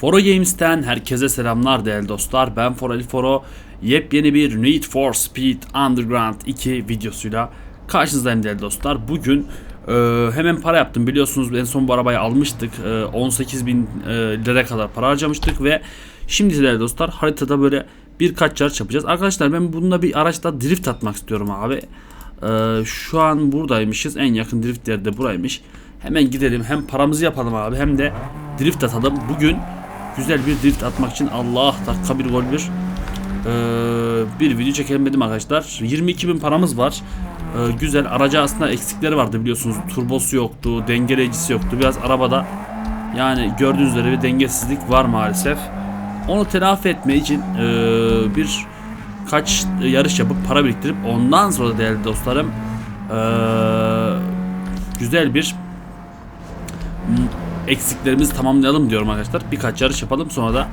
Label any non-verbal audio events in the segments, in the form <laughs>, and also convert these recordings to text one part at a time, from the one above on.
Foro Games'ten herkese selamlar değerli dostlar. Ben Foro Ali Foro. Yepyeni bir Need for Speed Underground 2 videosuyla karşınızdayım değerli dostlar. Bugün e, hemen para yaptım. Biliyorsunuz en son bu arabayı almıştık. E, 18 bin e, lira kadar para harcamıştık ve şimdi değerli dostlar haritada böyle birkaç yarış yapacağız. Arkadaşlar ben bununla bir araçta drift atmak istiyorum abi. E, şu an buradaymışız. En yakın drift yeri de buraymış. Hemen gidelim. Hem paramızı yapalım abi hem de drift atalım. Bugün güzel bir drift atmak için Allah dakika bir gol bir ee, bir video çekelim dedim arkadaşlar. 22 bin paramız var. Ee, güzel. Aracı aslında eksikleri vardı biliyorsunuz. Turbosu yoktu, dengeleyicisi yoktu. Biraz arabada yani gördüğünüz üzere bir dengesizlik var maalesef. Onu telafi etme için ee, bir kaç yarış yapıp para biriktirip ondan sonra değerli dostlarım ee, güzel bir eksiklerimizi tamamlayalım diyorum arkadaşlar. Birkaç yarış yapalım sonra da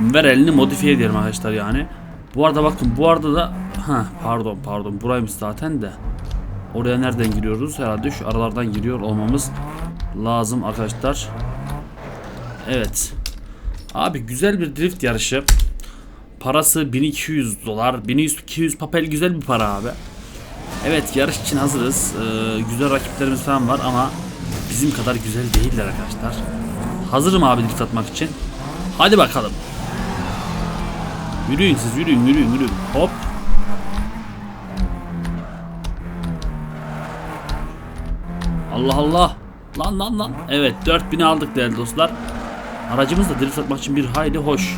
ver elini modifiye edelim arkadaşlar yani. Bu arada bakın bu arada da ha pardon pardon buraymış zaten de. Oraya nereden giriyoruz? Herhalde şu aralardan giriyor olmamız lazım arkadaşlar. Evet. Abi güzel bir drift yarışı. Parası 1200 dolar. 1200 papel güzel bir para abi. Evet yarış için hazırız. Ee, güzel rakiplerimiz falan var ama bizim kadar güzel değiller arkadaşlar. Hazırım abi drift atmak için. Hadi bakalım. Yürüyün siz yürüyün yürüyün yürüyün. Hop. Allah Allah. Lan lan lan. Evet 4000 aldık değerli dostlar. Aracımız da drift atmak için bir hayli hoş.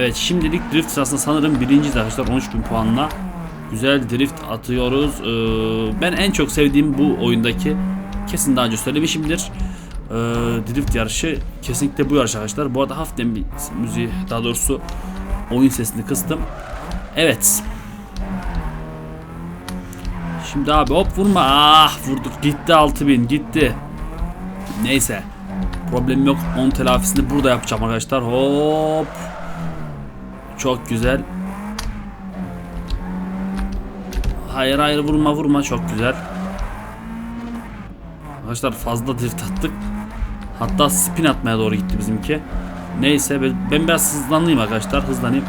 Evet şimdilik drift sırasında sanırım birinciyiz arkadaşlar 13.000 puanla. Güzel drift atıyoruz. Ee, ben en çok sevdiğim bu oyundaki kesin daha önce söylemişimdir. Ee, drift yarışı kesinlikle bu yarış arkadaşlar. Bu arada hafiften bir müziği daha doğrusu oyun sesini kıstım. Evet. Şimdi abi hop vurma. Ah vurduk. Gitti 6000 gitti. Neyse. Problem yok. 10 telafisini burada yapacağım arkadaşlar. Hop. Çok güzel. Hayır hayır vurma vurma çok güzel. Arkadaşlar fazla drift attık. Hatta spin atmaya doğru gitti bizimki. Neyse ben biraz hızlanayım arkadaşlar hızlanayım.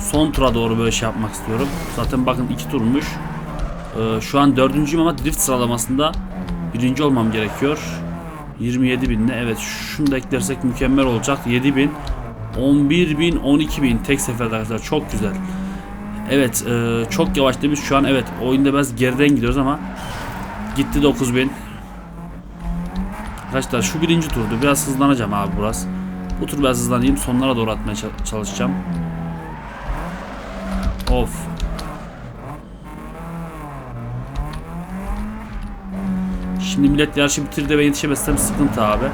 Son tura doğru böyle şey yapmak istiyorum. Zaten bakın iki turmuş. Ee, şu an dördüncüyüm ama drift sıralamasında birinci olmam gerekiyor. 27 binle evet şunu da eklersek mükemmel olacak. 7 bin 11 bin 12 bin tek seferde arkadaşlar çok güzel. Evet e, çok yavaş demiş şu an evet oyunda biraz geriden gidiyoruz ama gitti 9 bin. Arkadaşlar şu birinci turdu biraz hızlanacağım abi biraz. Bu tur biraz hızlanayım sonlara doğru atmaya çalışacağım. Of. Şimdi millet yarışı bitirdi ve yetişemezsem sıkıntı abi.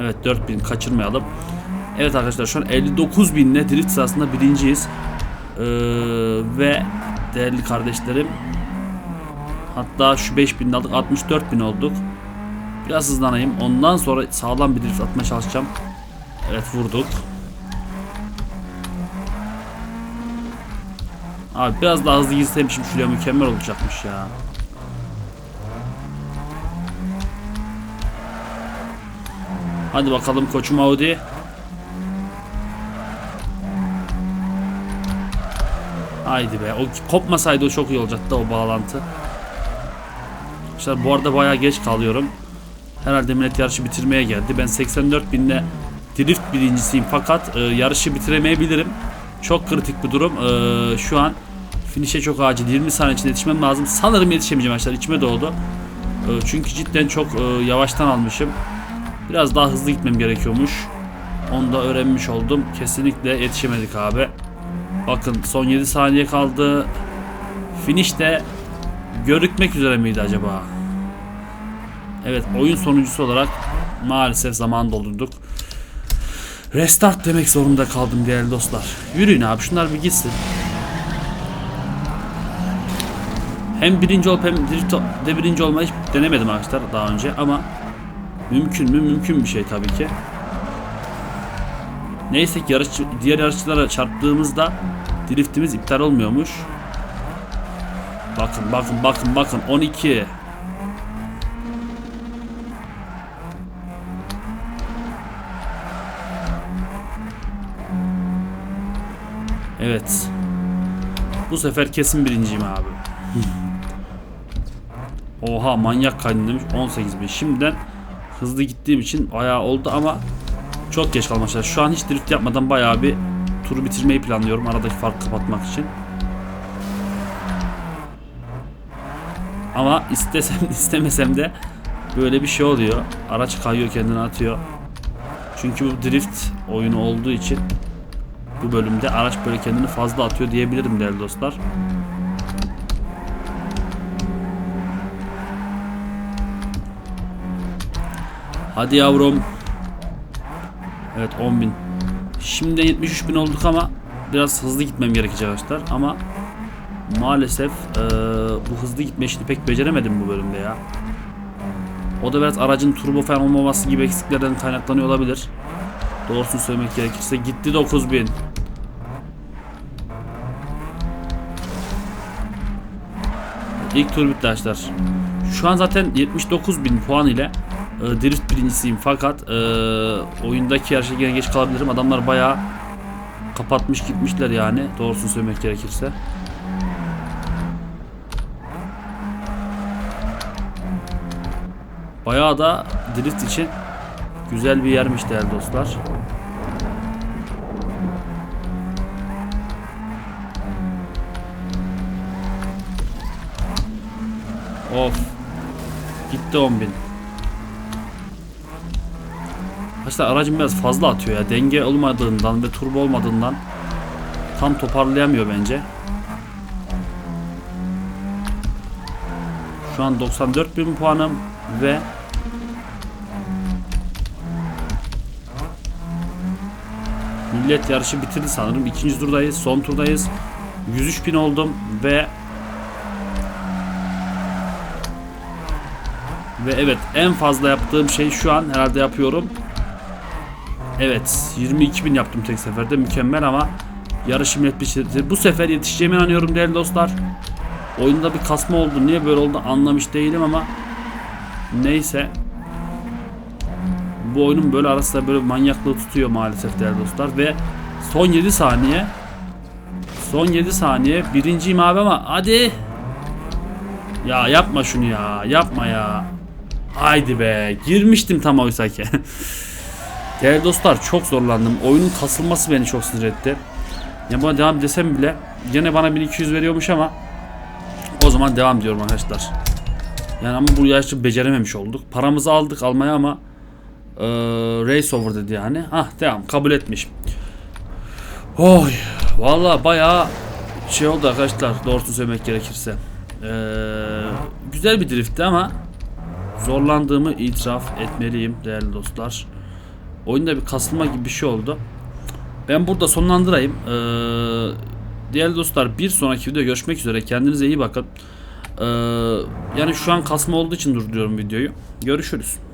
Evet 4000 kaçırmayalım. Evet arkadaşlar şu an 59 binle drift sırasında birinciyiz. Ee, ve değerli kardeşlerim hatta şu 5000 aldık 64 bin olduk. Biraz hızlanayım. Ondan sonra sağlam bir drift atmaya çalışacağım. Evet vurduk. Abi biraz daha hızlı girseymişim şuraya mükemmel olacakmış ya. Hadi bakalım koçum Audi. Haydi be. O kopmasaydı o çok iyi olacaktı o bağlantı. İşte bu arada bayağı geç kalıyorum. Herhalde millet yarışı bitirmeye geldi. Ben 84 binle drift birincisiyim fakat e, yarışı bitiremeyebilirim. Çok kritik bir durum. E, şu an finish'e çok acil. 20 saniye içinde yetişmem lazım. Sanırım yetişemeyeceğim arkadaşlar. İçime doğdu. E, çünkü cidden çok e, yavaştan almışım. Biraz daha hızlı gitmem gerekiyormuş. Onu da öğrenmiş oldum. Kesinlikle yetişemedik abi. Bakın son 7 saniye kaldı. Finish de görükmek üzere miydi acaba? Evet oyun sonuncusu olarak maalesef zaman doldurduk. Restart demek zorunda kaldım değerli dostlar. Yürüyün abi şunlar bir gitsin. Hem birinci olup hem de birinci olmayı hiç denemedim arkadaşlar daha önce ama mümkün mü? Mümkün bir şey tabii ki. Neyse ki yarışçı, diğer yarışçılara çarptığımızda driftimiz iptal olmuyormuş. Bakın bakın bakın bakın 12. Evet. Bu sefer kesin birinciyim abi. <laughs> Oha manyak kaydın demiş 18 bin. Şimdiden hızlı gittiğim için bayağı oldu ama çok geç kalmışlar. Şu an hiç drift yapmadan bayağı bir turu bitirmeyi planlıyorum aradaki farkı kapatmak için. Ama istesem <laughs> istemesem de böyle bir şey oluyor. Araç kayıyor kendini atıyor. Çünkü bu drift oyunu olduğu için bu bölümde araç böyle kendini fazla atıyor diyebilirim değerli dostlar. Hadi yavrum. Evet 10.000. Şimdi 73.000 olduk ama biraz hızlı gitmem gerekecek arkadaşlar ama maalesef eee, bu hızlı gitme işini pek beceremedim bu bölümde ya. O da biraz aracın turbo falan olmaması gibi eksiklerden kaynaklanıyor olabilir. Doğrusunu söylemek gerekirse gitti 9000. İlk tur bitti arkadaşlar. Şu an zaten 79.000 puan ile e, drift birincisiyim fakat e, oyundaki yarışa yine geç kalabilirim. Adamlar bayağı kapatmış gitmişler yani doğrusunu söylemek gerekirse. Bayağı da drift için güzel bir yermiş değerli dostlar. Of. Gitti 10.000. Arkadaşlar aracım biraz fazla atıyor ya. Denge olmadığından ve turbo olmadığından tam toparlayamıyor bence. Şu an 94.000 puanım ve Millet yarışı bitirdi sanırım. İkinci turdayız. Son turdayız. 103.000 oldum ve Ve evet en fazla yaptığım şey şu an herhalde yapıyorum. Evet 22.000 yaptım tek seferde. Mükemmel ama yarışım yetişti. Bu sefer yetişeceğime inanıyorum değerli dostlar. Oyunda bir kasma oldu. Niye böyle oldu anlamış değilim ama neyse. Bu oyunun böyle arasında böyle manyaklığı tutuyor maalesef değerli dostlar. Ve son 7 saniye. Son 7 saniye. Birinciyim abi ama hadi. Ya yapma şunu ya. Yapma ya. Haydi be. Girmiştim tam oysa ki <laughs> Değerli dostlar çok zorlandım. Oyunun kasılması beni çok sinir etti. Ya buna devam desem bile Gene bana 1200 veriyormuş ama O zaman devam diyorum arkadaşlar. Yani ama bu yarışı becerememiş olduk. Paramızı aldık almaya ama ee, Race over dedi yani. Ah devam kabul etmiş Oy Valla bayağı şey oldu arkadaşlar doğrusunu söylemek gerekirse. Ee, Güzel bir driftti ama zorlandığımı itiraf etmeliyim değerli dostlar. Oyunda bir kasılma gibi bir şey oldu. Ben burada sonlandırayım. Ee, değerli dostlar bir sonraki videoda görüşmek üzere. Kendinize iyi bakın. Ee, yani şu an kasma olduğu için durduruyorum videoyu. Görüşürüz.